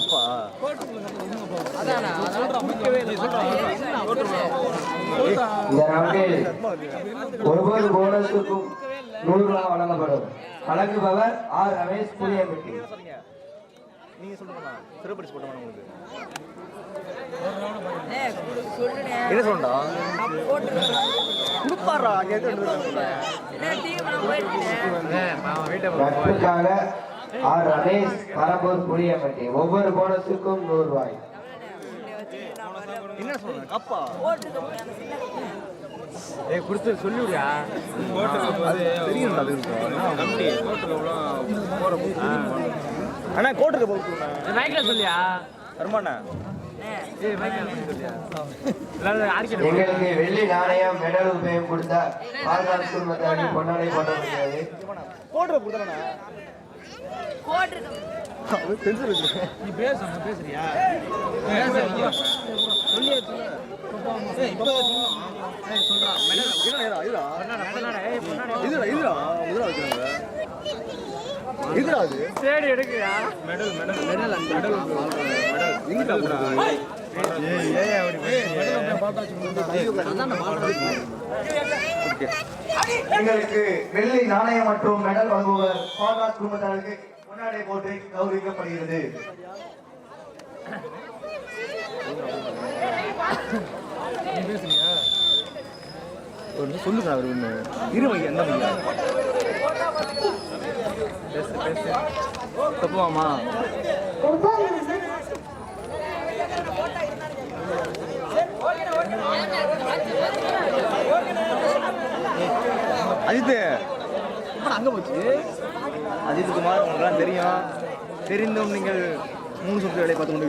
எப்பா இந்த ரவுண்டில் ஒவ்வொரு போனஸுக்கும் நூறு ரூபாய் வழங்கப்படும் வழங்குபவர் ஆர் ரமேஷ் புளியம்பட்டி. நீங்க சொல்லுங்க போட்டோம் உங்களுக்கு. என்ன. கொடுப்பாரா? ஆர் ரமேஷ் பரம்பூர் புளியம்பட்டி. ஒவ்வொரு போனஸுக்கும் நூறு ரூபாய் என்ன அப்பா. ஏய் கொடுத்து சொல்லிவிடியா? தெரியும் நம்பி அண்ணா கோட்டுக்கு போட்டு மைக்ல சொல்லியா? வருமாண்ணா? ஏய் மைக்ல சொல்லியா? எல்லாரும் ஆர்கே எங்களுக்கு வெள்ளி நாணயம் மெடல் உபயம் கொடுத்த குடும்பத்தாரி பொன்னாடை முடியாது. போட்டுருக்க இருக்கு நீ பேசணும் பேசுறியா இதுடா அது சரி எடுக்குயா மெடல் மெடல் மெடல் அந்த மெடல் மெடல் எங்களுக்கு வெள்ளி நாணயம் மற்றும் மெடல் வழங்குவர் பால்ராஜ் குடும்பத்தாருக்கு கொண்டாடை போட்டு கௌரவிக்கப்படுகிறது. சொல்லுங்க அவர் ஒன்று இரு மையா எந்த பேசு பேசு தப்புவாமா அஜித் இப்போ அங்கே போச்சு. அஜித் குமார் உங்களுக்குலாம் தெரியும். தெரிந்தும் நீங்கள் மூணு சொத்து வேலையை பார்த்து கொண்டு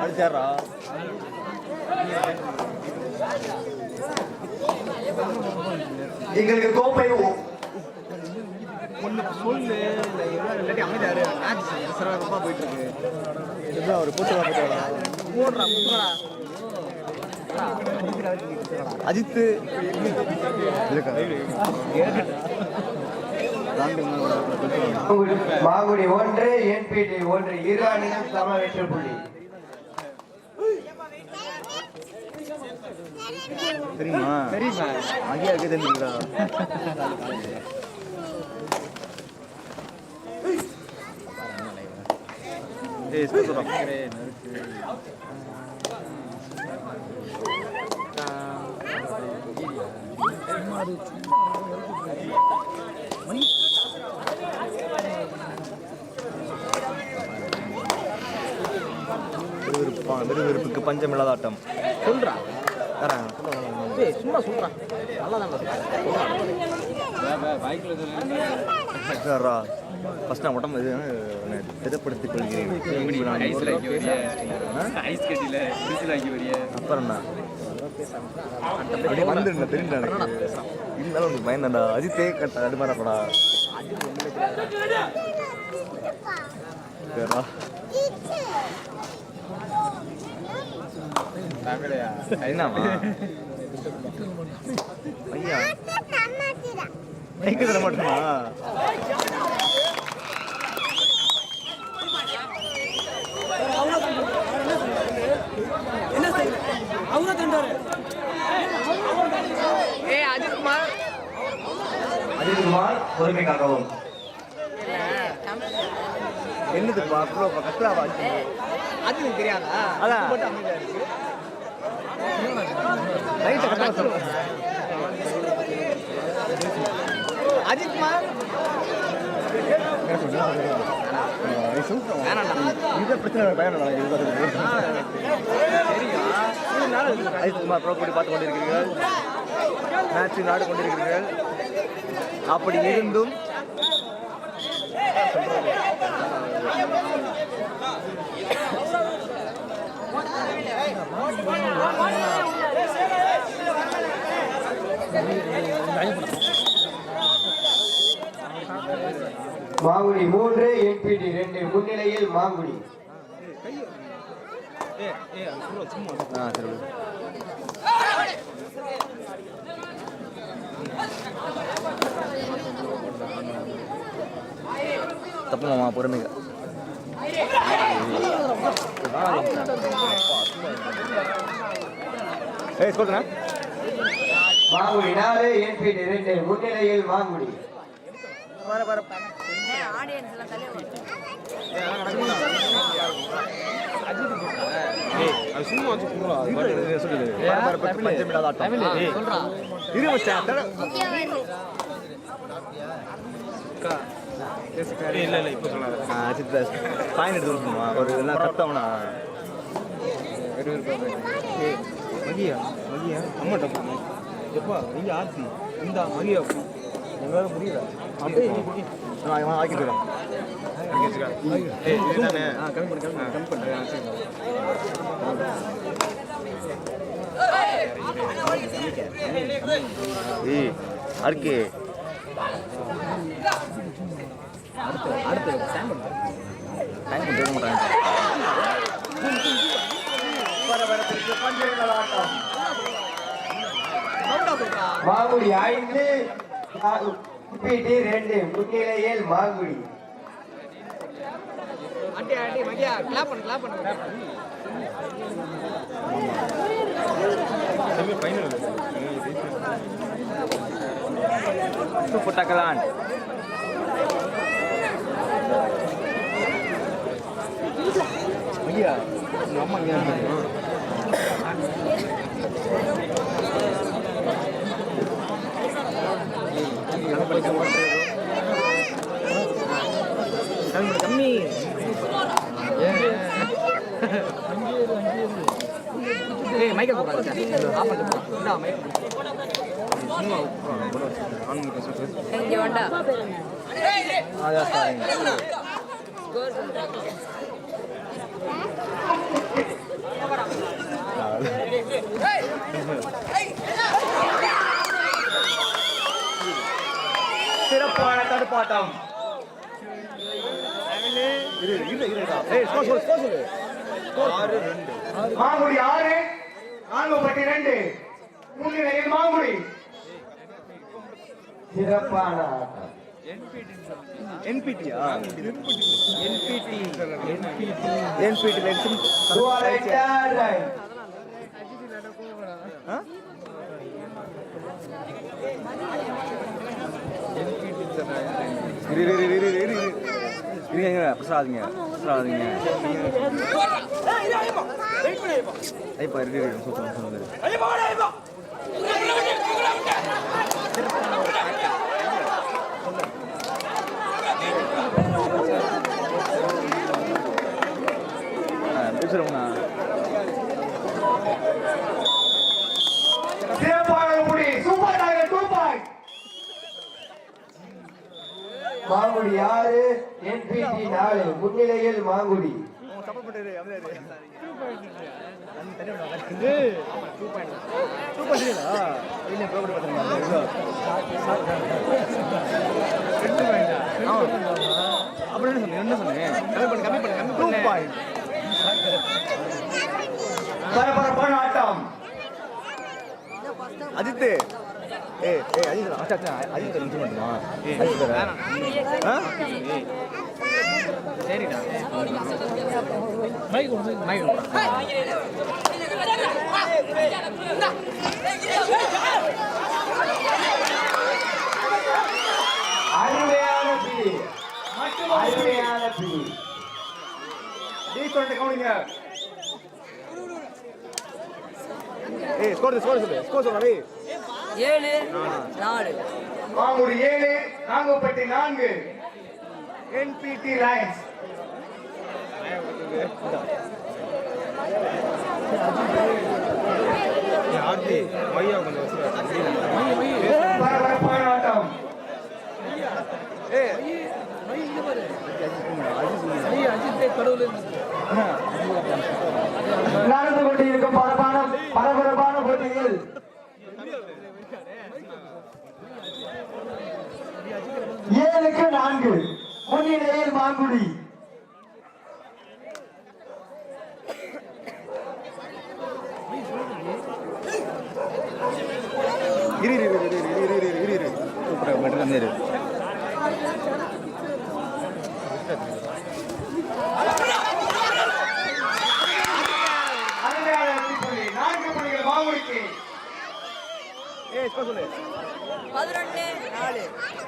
அடிச்சாரா எங்களுக்கு கோப்பை ஒ- ஒன்று சொல்லு இல்லை இல்லாட்டி அமைதியாரு மேட்ச் சிறப்பாக போயிட்டு இருக்கு இதுதான் அவர் போட்டு போட்டுடா போடுறா போடுறா அஜித்து. மாங்குடி ஒன்று என்பிடி ஒன்று இரு அணியும் சம வெற்றி புள்ளி. தெரியுமா? தெரியுமா? ஐயா இருக்கு தெரிஞ்சுங்களா ஏய் சொல்லுடா விறுவிறுப்பா விறுவிறுப்புக்கு பஞ்சமில்லாத ஆட்டம். சொல்றா. சும்மா சொல்றா. நல்லா தான் ஃபர்ஸ்ட் நான் உடம்பு இது திடப்படுத்திக் கொள்கிறேன் ஐஸ் கட்டில அப்புறம் என்ன அப்படியே வந்துருந்தா எனக்கு இருந்தாலும் உனக்கு பயந்தாண்டா அஜித்தே கட்ட அது என்னம்மா ஐயா. மைக்கு தர மாட்டோமா? ஏய் அஜித் குமார் அஜித்குமார் பொறுமை காக்கவும். என்னதுப்பா? அவ்வளோ கஷ்டப்பா அது தெரியாதா? அதான். மட்டும் அமைதியா இருக்கு லைட்டை கரெக்டாக சொல்லு அஜித் குமார் இதை பிரச்சனை பயணம் ஐஸ்குமார் ப்ரோ போட்டி பார்த்து கொண்டிருக்கிறீர்கள். மேட்ச் நாடு கொண்டிருக்கிறீர்கள். அப்படி இருந்தும் மாங்குடி மூன்று என்பிடி ரெண்டு முன்னிலையில் மாங்குடி. தப்பு மாமா பொறுமைங்க. மாங்குடி நாலு என்பிடி ரெண்டு முன்னிலையில் மாங்குடி வர வர ஆடியன்ஸ் எல்லாம் தலையை வச்சு. அது சும்மா வச்சு புடுறா சொல்லு. வர வர பத்து பஞ்சமில்லாத ஆட்டம். ஏய், இரு மச்சான் இல்ல இல்ல இப்போ சொல்லாத சித்த ஃபைன் எடுத்து கொடுக்கணுமா ஒரு கத்தவனா மகியா மகியா அம்மாட்ட எப்பா ஆர்த்தி இந்த மகியா அப்படியே ஆக்கி பண்ணு அடுத்து அடுத்து டைம் டைம் பண்ண மாட்டாங்க பரபரப்பிற்கு பஞ்சங்கள் ஆட்டம் மாங்குடி ஐந்து என்பிடி ரெண்டு முன்னிலையில் மாங்குடி அடி அடி மகியா கிளாப் பண்ணு கிளாப் பண்ணு. செமி ஃபைனல் சூப்பர் டக்கலான் ஐயா உங்க அம்மா இங்கே கம்மி ஏய் மைக்கை போடாத ஆஃப் பண்ணிட்டு போ இந்தா மைக் சும்மா ஆன் பேசுறது இங்க வேண்டா சிறப்பான தடுப்பாட்டம். ஆறு மாங்குடி ஆறு நான்குபட்டி ரெண்டு. முன்னிலையில் மாங்குடி. சிறப்பான ஆட்டம். என்பிடியா என்பிடி என்பிடி என்பிடி லெக்சன் Dual line. இரு இரு இரு இரு இரு இரு இருங்க பிரசாதிங்க பிரசாதிங்க ஐப்பா இருக்கு இருக்கு சூப்பர் சொன்னது பேசுறோம்ண்ணா சிறப்பான முடி super tiger two point Mangudi ஆறு என்பிடி நாலு முன்னிலையில் மாங்குடி. அப்படி என்ன சொன்னேன் என்ன சொன்னேன் கம்மி பண்ணு கம்மி பண்ணு கம்மி பண்ணு பரபரப்பான ஆட்டம். அஜித் ஏ ஏ அஜித் அச்சா அச்சா அஜித் நிமிஷம் மட்டுமா? அஜித் சரிடா. மைக் மைக் சொல்லிட்டு கவுனிங்க. ஏய் ஸ்கோர் ஸ்கோர் சொல்லு. ஸ்கோர் சொல்லு ஏழு நாலு. மாங்குடி ஏழு நாங்குப்பட்டி நான்கு. என்பிடி லைன்ஸ் ஆர்த்தி மையா கொஞ்சம் பரபரப்பான ஆட்டம். ஏய் நடந்து கொண்டிருக்கும் பரப்பான பரபரப்பான போட்டியில். ஏழுக்கு நான்கு. முன்னிலையில் மாங்குடி.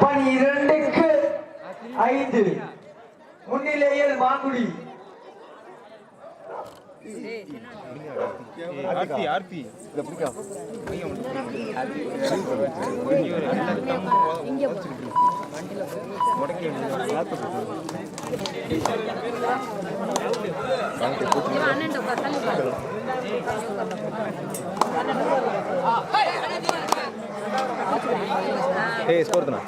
பனிரெண்டுக்கு ஐந்து. முன்னிலையில் மாங்குடி. ஆர்த்தி ஆர்த்தி. இதை பிடிக்கா ஏய் ஏ ஸ்கோர்த்துனா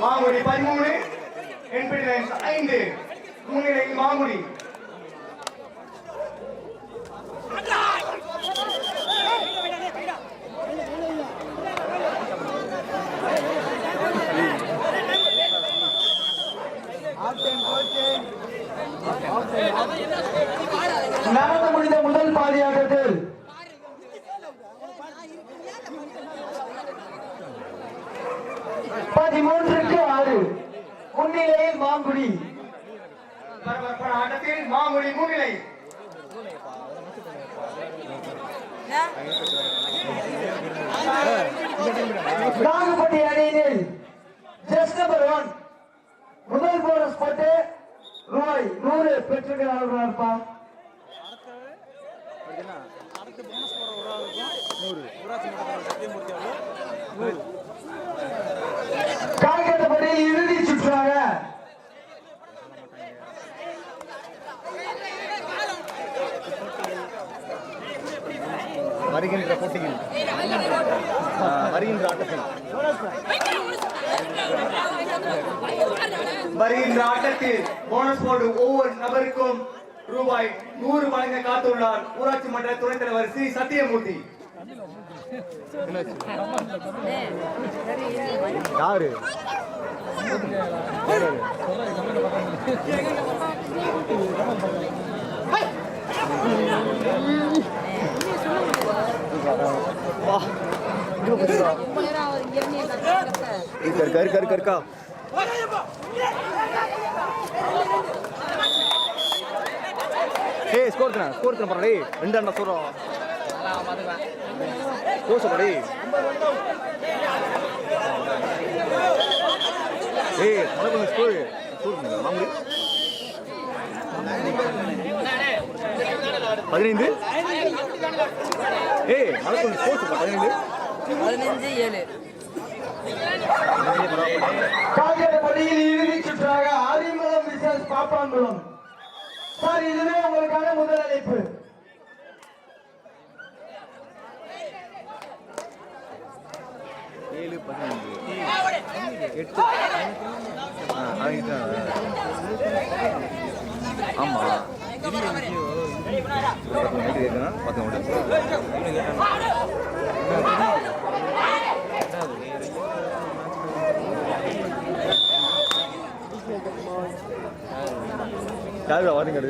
மாங்குடி பதிமூணு எண்பத்தி ஐந்து. முன்னிலை மாங்குடி பாதியாட்டத்தில் பதிமூன்றுக்கு ஆறு. முன்னிலையில் மாங்குடி. ஆட்டத்தில் மாங்குடி முன்னிலை. நாகப்பட்டி அணியினில் ஜஸ்ட் நம்பர் ஒன் முதல் போனஸ் பட்டு ரூபாய் நூறு பெற்றிருக்கிறார்களா காய்கட்டப்படி இறுதி சுற்றாக வருகின்ற போட்டியில் வருகின்ற ஆட்டத்தில். வருகின்ற ஆட்டத்தில் போனஸ் போர்டு ஒவ்வொரு நபருக்கும் ரூபாய் நூறு வழங்க காத்துள்ளார் ஊராட்சி மன்ற துணைத் தலைவர் சி. சத்தியமூர்த்தி. யாரு? कर कर कर कर का ஏய் ஸ்கோர் தானே ஸ்கோர் தானே பாரு ரெண்டு அண்டா சொல்றோம் கோசப்படி ஏய் மனக்கு ஸ்கூல் ஸ்கூல் மாமுடி பதினைந்து ஏய் மனக்கு ஸ்கோர்ஸ் பதினைந்து பதினைஞ்சு ஏழு காவிரப்பட்டியில் சுற்றாக ஆதிமலம் பாப்பாங்குளம் சார் இதுவே உங்களுக்கான முதல் அழைப்பு பதினஞ்சு எட்டு அதுதான் ஆமாம் யாரு வாருங்க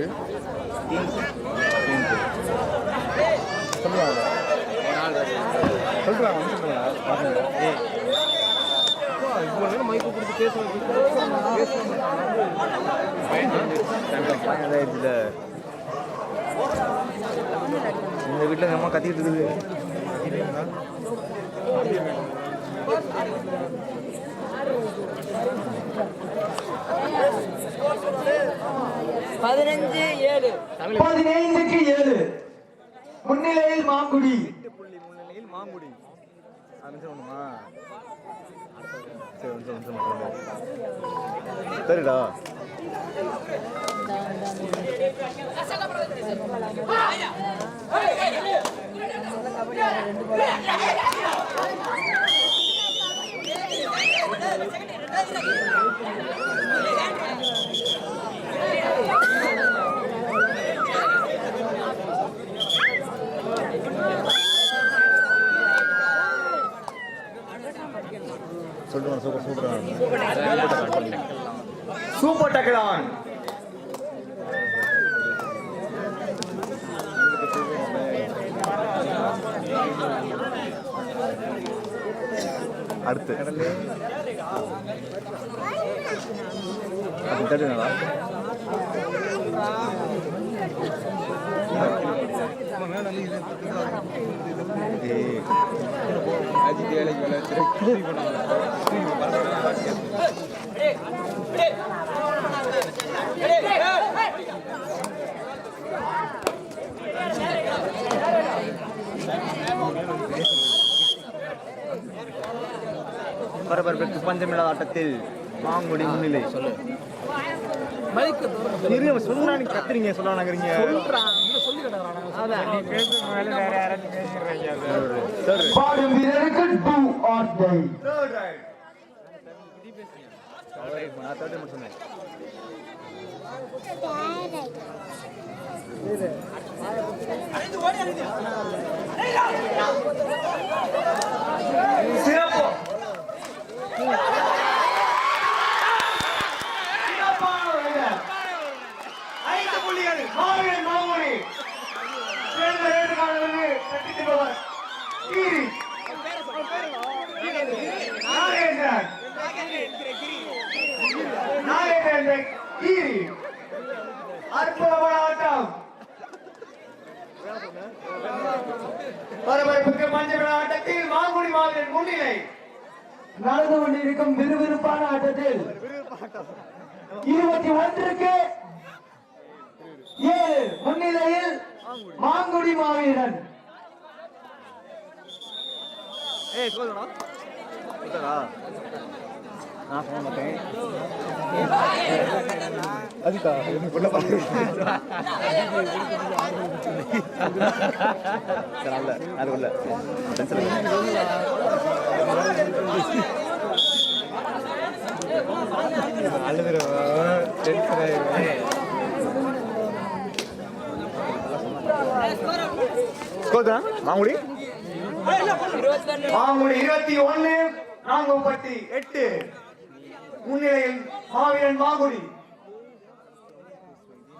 சொல்லுவாங்க இந்த நேரம் மைக்கு கொடுத்து வீட்டில் எங்கள் அம்மா கத்திக்கிட்டு இருக்குது பதினஞ்சு ஏழு. பதினைந்துக்கு ஏழு முன்னிலையில் மாங்குடி. எட்டு புள்ளி முன்னிலையில் மாங்குடி. அது ஒண்ணுமா சரி வந்து வந்து மட்டும் சரிடா சொல்லுவாங்க சூப்பர் சூப்பராக சூப்பர் டக்கலான். அடுத்து. பரபரப்புக்கு பஞ்சமில்லா ஆட்டத்தில் மாங்குடி முன்னிலை. சொல்லு. நீங்க கத்துறீங்க சொல்ல நாங்கிறீங்க சார் பாடும் வீரருக்கு டூ ஆர் டை சிறப்பு சிறப்பான ஒரு வீரர். ஐந்து புள்ளிகள் மாவீரன் மாமூரி சேர்ந்த வேட்டுக்காரர்களுக்கு கட்டித்தருபவர் கீரி. நாகேந்திரன். நாகேந்திரன் என்ற அற்புதமான ஆட்டம் பரபரப்புக்கு மஞ்சள் ஆட்டத்தில் மாங்குடி மாவீரன் முன்னிலை. நடந்து கொண்டிருக்கும் விறுவிறுப்பான ஆட்டத்தில் இருபத்தி ஒன்றுக்கு ஏழு முன்னிலையில் மாங்குடி மாவீரன். ஏய் சொல்லுடா. சொல்லுடா. நான் சொல்ல மாட்டேன். அதுக்கா எனக்கு கொள்ள அல்ல அது இல்ல. மாங்குடி இருபத்தி ரெண்டு மாங்குடி இருபத்தி ஒன்னு நாங்கப்பட்டி எட்டு. முன்னிலையில் மாவீரன் மாங்குடி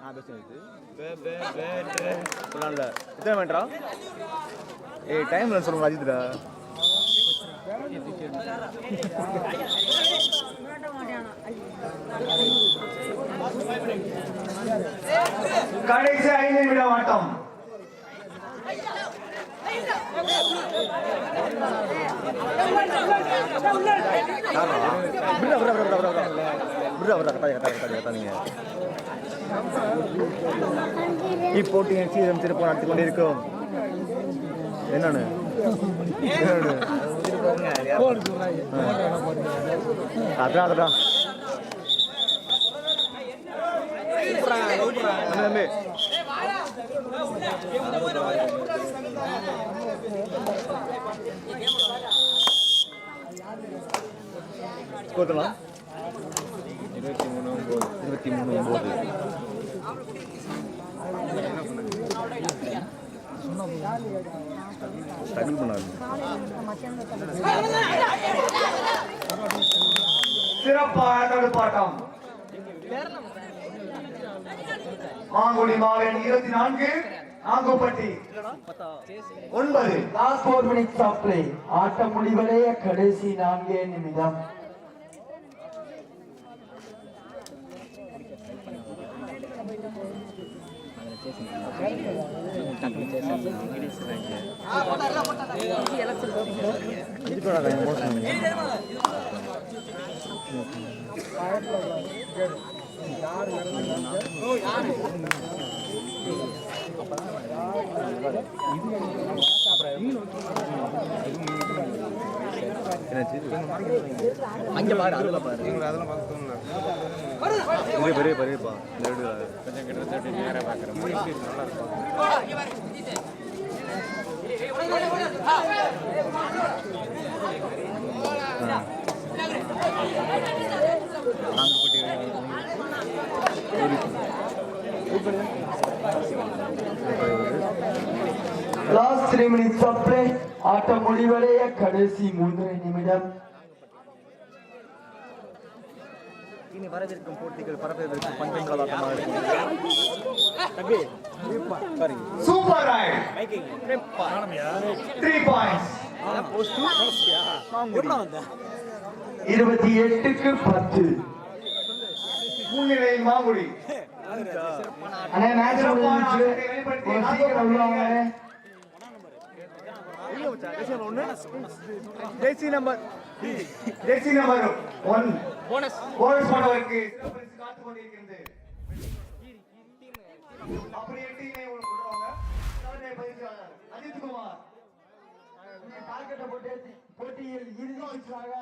நான் டைம்ல சொல்லுங்க அஜித்டா கடைசி ஐந்து நிமிட ஆட்டம். இப்போட்டி சீரம் சிறப்பு நடத்தி கொண்டிருக்கும் என்னன்னு. அதான் அதான் தம்பி ஸ்கோர்லாம் இருபத்தி மூணு ஒம்பது இருபத்தி மூணு ஒம்பது ஸ்டடி பண்ணாரு சிறப்பான தடுப்பாட்டம் மாங்குடி மாவன் இருபத்தி நான்கு நாங்குப்பட்டி. ஒன்பது. Last four minutes of play ஆட்டம் முடிவடைய கடைசி நான்கே நிமிடம். அங்கே பாரு அதில் பாரு. அதெல்லாம் பார்த்து பெரிய பெரிய பெரியப்பா இந்த வீடு கொஞ்சம் கிட்ட நேராக பார்க்குறேன் நல்லா இருக்கும் லாஸ்ட் த்ரீ மினிட்ஸ் ஆட்டம் முடிவடைய கடைசி மூன்றரை நிமிடம். இனி வரவிருக்கும் போட்டிகள் பரப்பதற்கு பஞ்சம் பாயிண்ட்ஸ் இருபத்தி எட்டுக்கு பத்து. முன்னிலை Mangudi. Jaish number jersey number one. Bonus bonus பண்ணுவதற்கு சிறப்பு பரிசு காத்துக் கொண்டிருக்கிறது தலைமை பயிற்சியாளர் அஜித் குமார். கால்கட்ட போட்டி போட்டியில் இறுதி சுற்றாக